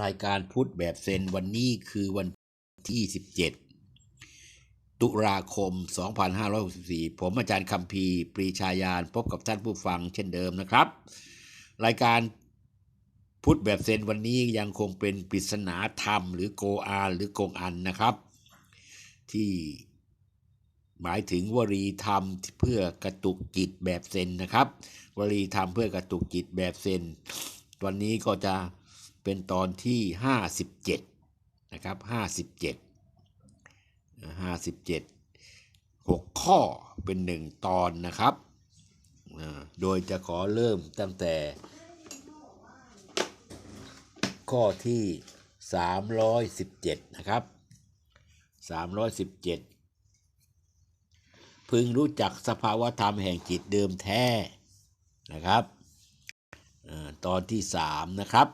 รายการพุทธแบบเซนวันนี้คือวันที่ 17 ตุลาคม 2564 ผมอาจารย์คัมภีปรีชายานพบกับท่านผู้ฟังเช่นเดิมนะครับ รายการพุทธแบบเซนวันนี้ยังคงเป็นปริศนาธรรม หรือโกอาหรือโกงอันนะครับ ที่หมายถึงวลีธรรมเพื่อกระตุกจิตแบบเซนนะครับวลีธรรมเพื่อกระตุกจิตแบบเซนวันนี้ก็จะ เป็นตอนที่ 57 นะครับ 57 57 6 ข้อเป็น 1 ตอนนะครับ โดยจะขอเริ่มตั้งแต่ ข้อที่ 317 นะครับ 317 พึงรู้จักสภาวธรรมแห่งจิตเดิมแท้นะครับตอนที่ 3 นะครับ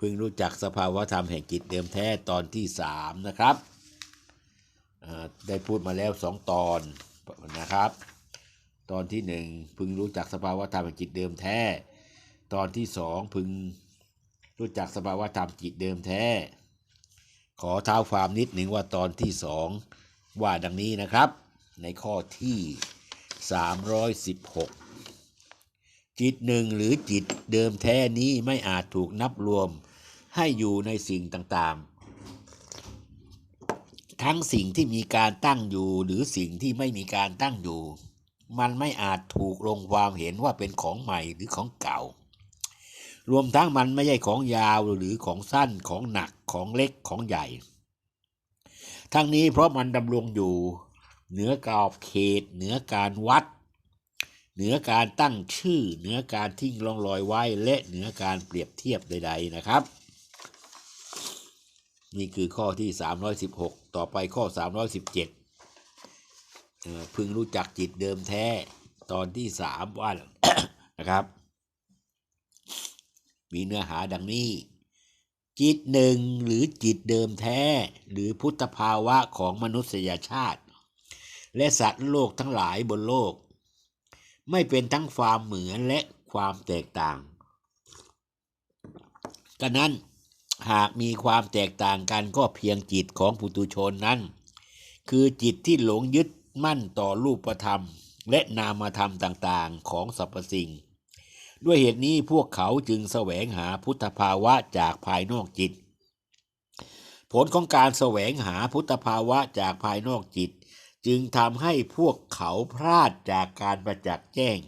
พึงรู้จักสภาวธรรมแห่งจิตเดิมแท้ตอนที่3นะครับได้พูดมาแล้ว2ตอนนะครับ ตอนที่1พึงรู้จักสภาวธรรมแห่งจิตเดิมแท้ ตอนที่2พึงรู้จักสภาวธรรมจิตเดิมแท้ ขอเท้าความนิดหนึ่งว่าตอนที่2ว่าดังนี้นะครับ ในข้อที่ 316 จิตหนึ่งหรือจิตเดิมแท้นี้ไม่อาจถูกนับรวมให้อยู่ในสิ่งต่างๆ ทั้งสิ่งที่มีการตั้งอยู่หรือสิ่งที่ไม่มีการตั้งอยู่ มันไม่อาจถูกลงความเห็นว่าเป็นของใหม่หรือของเก่า รวมทั้งมันไม่ใช่ของยาวหรือของสั้นของหนักของเล็กของใหญ่ ทั้งนี้เพราะมันดำรงอยู่ เหนือกรอบเขต เหนือการวัด เหนือการตั้งชื่อเหนือการทิ้งร่องรอยไว้ และเหนือการเปรียบเทียบใด ๆนะครับ นี่คือข้อที่ 316 ต่อไปข้อ 317เอ่อพึงรู้จักจิตเดิมแท้ตอนที่3ว่านะครับ มีเนื้อหาดังนี้ จิตหนึ่งหรือจิตเดิมแท้ หรือพุทธภาวะของมนุษยชาติ และสัตว์โลกทั้งหลายบนโลก ไม่เป็นทั้งความเหมือนและความแตกต่างกะนั้นหากมีความแตกต่างกันก็เพียงจิตของปุตุชนนั้น คือจิตที่หลงยึดมั่นต่อรูปธรรม และนามธรรมต่างๆของสรรพสิ่ง ด้วยเหตุนี้พวกเขาจึงแสวงหาพุทธภาวะจากภายนอกจิต ผลของการแสวงหาพุทธภาวะจากภายนอกจิต จึงทำให้พวกเขาพลาดจากการประจักษ์แจ้ง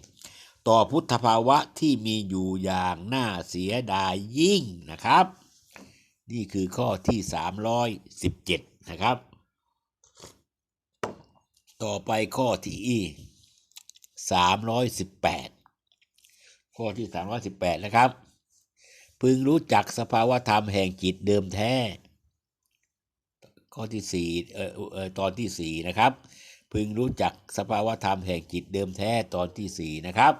ต่อพุทธภาวะที่มีอยู่อย่างน่าเสียดายยิ่งนะครับ นี่คือข้อที่ 317 นะครับ ต่อไปข้อที่318 ข้อที่ 318 นะครับ พึงรู้จักสภาวธรรมแห่งจิตเดิมแท้ ข้อที่สี่เออเออตอนที่สี่นะครับ พึงรู้จักสภาวธรรมแห่งจิตเดิมแท้ตอนที่สี่นะครับ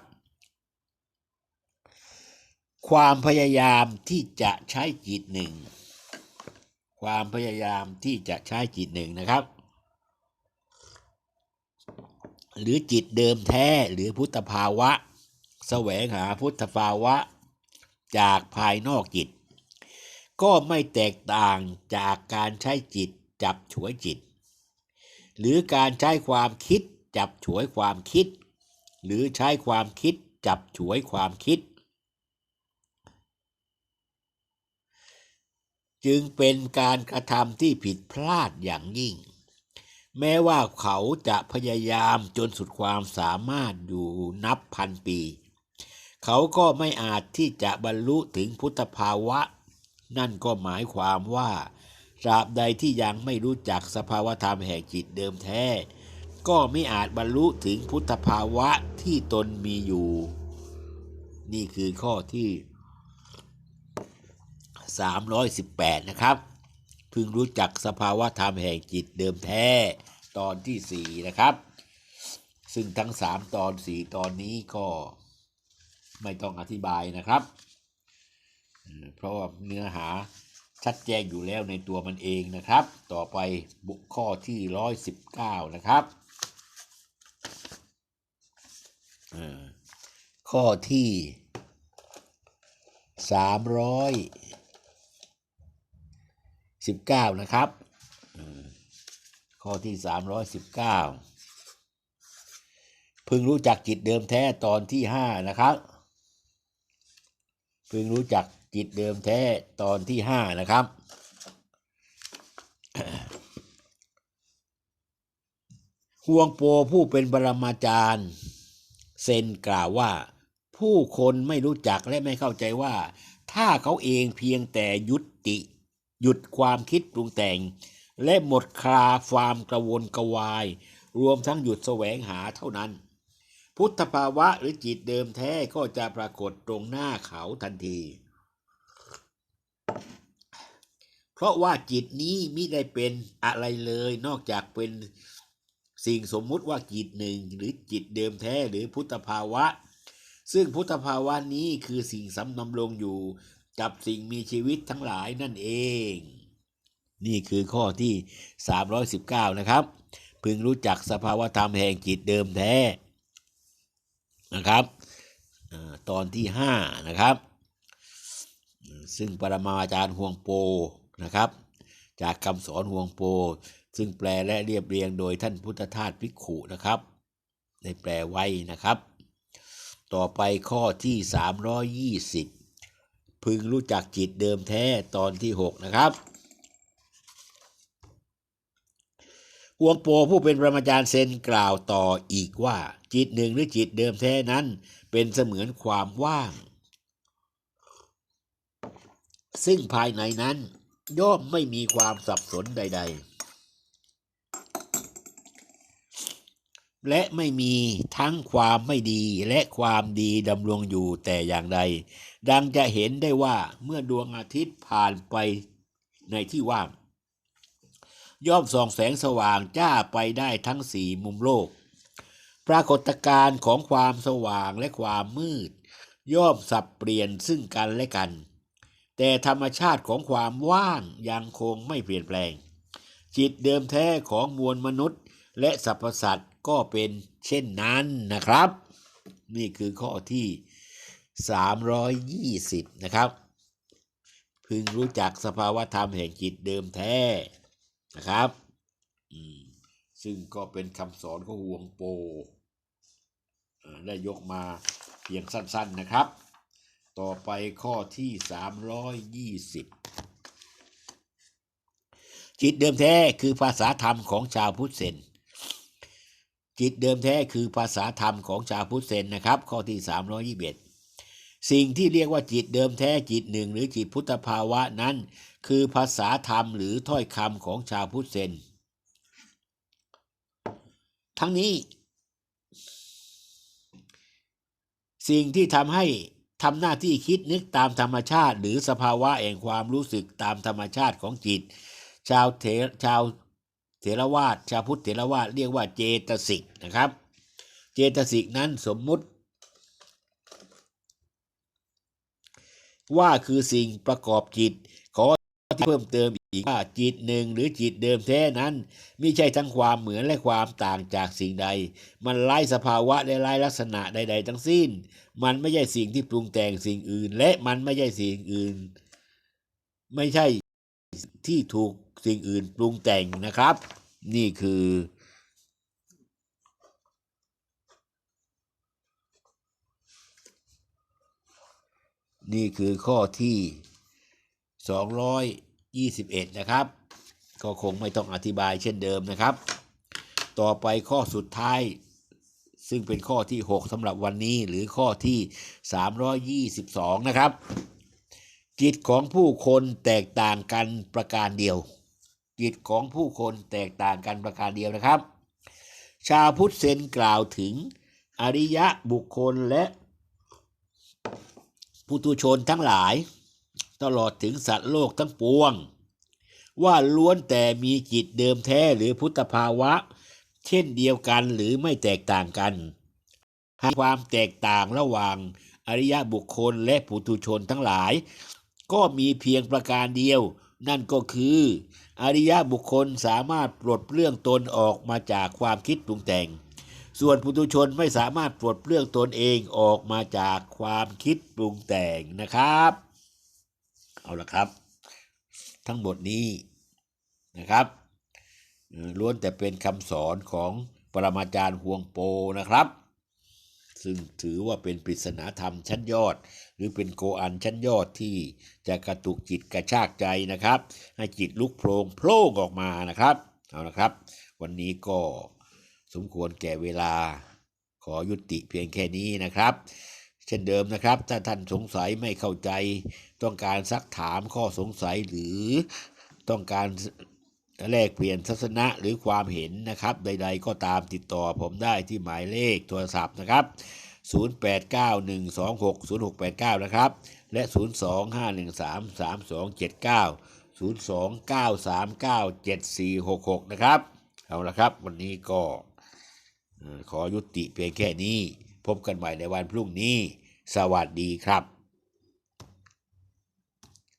ความพยายามที่จะใช้จิตหนึ่งความพยายามที่จะใช้จิตหนึ่งนะครับ หรือจิตเดิมแท้หรือพุทธภาวะ แสวงหาพุทธภาวะ จากภายนอกจิต ก็ไม่แตกต่างจากการใช้จิต จับฉวยจิต หรือการใช้ความคิดจับฉวยความคิด หรือใช้ความคิดจับฉวยความคิด จึงเป็นการกระทำที่ผิดพลาดอย่างยิ่ง แม้ว่าเขาจะพยายามจนสุดความสามารถอยู่นับพันปี เขาก็ไม่อาจที่จะบรรลุถึงพุทธภาวะ นั่นก็หมายความว่า ตราบใดที่ยังไม่รู้จักสภาวธรรมแห่งจิตเดิมแท้ ก็ไม่อาจบรรลุถึงพุทธภาวะที่ตนมีอยู่ นี่คือข้อที่ 318 นะครับ พึงรู้จักสภาวธรรมแห่งจิตเดิมแท้ตอนที่ 4 นะครับ ซึ่งทั้ง 3 ตอน 4 ตอนนี้ก็ไม่ต้องอธิบายนะครับ เพราะว่าเนื้อหา ชัดแจ้งอยู่แล้วในตัวมันเองนะครับ ต่อไปบุกข้อที่119นะครับข้อที่300สิบเก้านะครับข้อที่สามร้อยสิบเก้าพึงรู้จักจิตเดิมแท้ตอนที่ห้านะครับ พึงรู้จัก จิตเดิมแท้ตอนที่ห้านะครับ ห่วงโปผู้เป็นบรมาจารย์ เซนกล่าวว่า ผู้คนไม่รู้จักและไม่เข้าใจว่า ถ้าเขาเองเพียงแต่ยุติ หยุดความคิดปรุงแต่ง และหมดคลาความกระวนกระวาย รวมทั้งหยุดแสวงหาเท่านั้นพุทธภาวะหรือจิตเดิมแท้ก็จะปรากฏตรงหน้าเขาทันที เพราะว่าจิตนี้มิได้เป็นอะไรเลยนอกจากเป็นสิ่งสมมุติว่าจิตหนึ่งหรือจิตเดิมแท้หรือพุทธภาวะ ซึ่งพุทธภาวะนี้คือสิ่งสำนำลงอยู่กับสิ่งมีชีวิตทั้งหลายนั่นเอง นี่คือข้อที่ 319 นะครับ พึงรู้จักสภาวธรรมแห่งจิตเดิมแท้นะครับตอนที่ 5 นะครับ ซึ่งปรมาจารย์ห่วงโป นะครับ จากคำสอนห่วงโป ซึ่งแปลและเรียบเรียงโดยท่านพุทธทาสภิกขุนะครับได้แปลไว้นะครับ ต่อไปข้อที่ 320 พึงรู้จักจิตเดิมแท้ตอนที่ 6 นะครับห่วงโปผู้เป็นประมาจารย์เซนกล่าวต่ออีกว่า จิตหนึ่งหรือจิตเดิมแท้นั้น เป็นเสมือนความว่าง ซึ่งภายในนั้น ย่อมไม่มีความสับสนใด ๆ และไม่มีทั้งความไม่ดีและความดีดำรงอยู่แต่อย่างใด ดังจะเห็นได้ว่าเมื่อดวงอาทิตย์ผ่านไปในที่ว่าง ย่อมส่องแสงสว่างจ้าไปได้ทั้งสี่มุมโลก ปรากฏการณ์ของความสว่างและความมืด ย่อมสับเปลี่ยนซึ่งกันและกัน แต่ธรรมชาติของความว่างยังคงไม่เปลี่ยนแปลง จิตเดิมแท้ของมวลมนุษย์ และสรรพสัตว์ก็เป็นเช่นนั้นนะครับ นี่คือข้อที่ 320 นะครับ พึงรู้จักสภาวธรรมแห่งจิตเดิมแท้นะครับซึ่งก็เป็นคำสอนของห่วงโป ได้ยกมาเพียงสั้น ๆนะครับ ต่อไปข้อที่320จิตเดิมแท้คือภาษาธรรมของชาวพุทธเซนจิตเดิมแท้คือภาษาธรรมของชาวพุทธเซนนะครับ ข้อที่321สิ่งที่เรียกว่าจิตเดิมแท้จิตหนึ่งหรือจิตพุทธภาวะนั้น คือภาษาธรรมหรือถ้อยคำของชาวพุทธเซนทั้งนี้ สิ่งที่ทำให้ ทำหน้าที่คิดนึกตามธรรมชาติ หรือสภาวะแห่งความรู้สึกตามธรรมชาติของจิต ชาวเถรชาวเถรวาทชาวพุทธเถรวาทเรียกว่าเจตสิกนะครับ เจตสิกนั้นสมมุติ ว่าคือสิ่งประกอบจิต ที่เพิ่มเติมอีกว่าจิตหนึ่งหรือจิตเดิมแท้นั้นไม่ใช่ทั้งความเหมือนและความต่างจากสิ่งใด มันไร้สภาวะและไร้ลักษณะใด ๆ ทั้งสิ้น มันไม่ใช่สิ่งที่ปรุงแต่งสิ่งอื่น และมันไม่ใช่สิ่งอื่น ไม่ใช่ที่ถูกสิ่งอื่นปรุงแต่งนะครับ นี่คือนี่คือข้อที่ 21 นะครับ ก็คงไม่ต้องอธิบายเช่นเดิมนะครับ ต่อไปข้อสุดท้าย ซึ่งเป็นข้อที่ 6สำหรับวันนี้หรือข้อที่ 322 นะครับ จิตของผู้คนแตกต่างกันประการเดียว จิตของผู้คนแตกต่างกันประการเดียวนะครับ ชาวพุทธเซนกล่าวถึงอริยะบุคคลและปุตุชนทั้งหลาย ตลอดถึงสัตว์โลกทั้งปวง ว่าล้วนแต่มีจิตเดิมแท้หรือพุทธภาวะ เช่นเดียวกันหรือไม่แตกต่างกันหากความแตกต่างระหว่างอริยบุคคลและปุถุชนทั้งหลาย ก็มีเพียงประการเดียว นั่นก็คือ อริยบุคคลสามารถปลดเปลื้องตนออกมาจากความคิดปรุงแต่ง ส่วนปุถุชนไม่สามารถปลดเปลื้องตนเองออกมาจากความคิดปรุงแต่งนะครับ เอาละครับ ทั้งหมดนี้นะครับล้วนแต่เป็นคำสอนของปรมาจารย์ฮวงโปนะครับ ซึ่งถือว่าเป็นปริศนาธรรมชั้นยอด หรือเป็นโกอันชั้นยอดที่จะกระตุกจิตกระชากใจนะครับ ให้จิตลุกโพลงโพล่งออกมานะครับเอาละครับ วันนี้ก็สมควรแก่เวลาขอยุติเพียงแค่นี้นะครับ เช่นเดิมนะครับ ถ้าท่านสงสัยไม่เข้าใจ ต้องการซักถามข้อสงสัยหรือต้องการแลกเปลี่ยนทัศนะหรือความเห็นนะครับ ใด ๆ ก็ตามติดต่อผมได้ที่หมายเลขโทรศัพท์นะครับ 0891260689 นะครับ และ 025133279 029397466 นะครับ เอาละครับ วันนี้ก็เอ่อขอยุติเพียงแค่นี้ พบกันใหม่ในวันพรุ่งนี้ สวัสดีครับ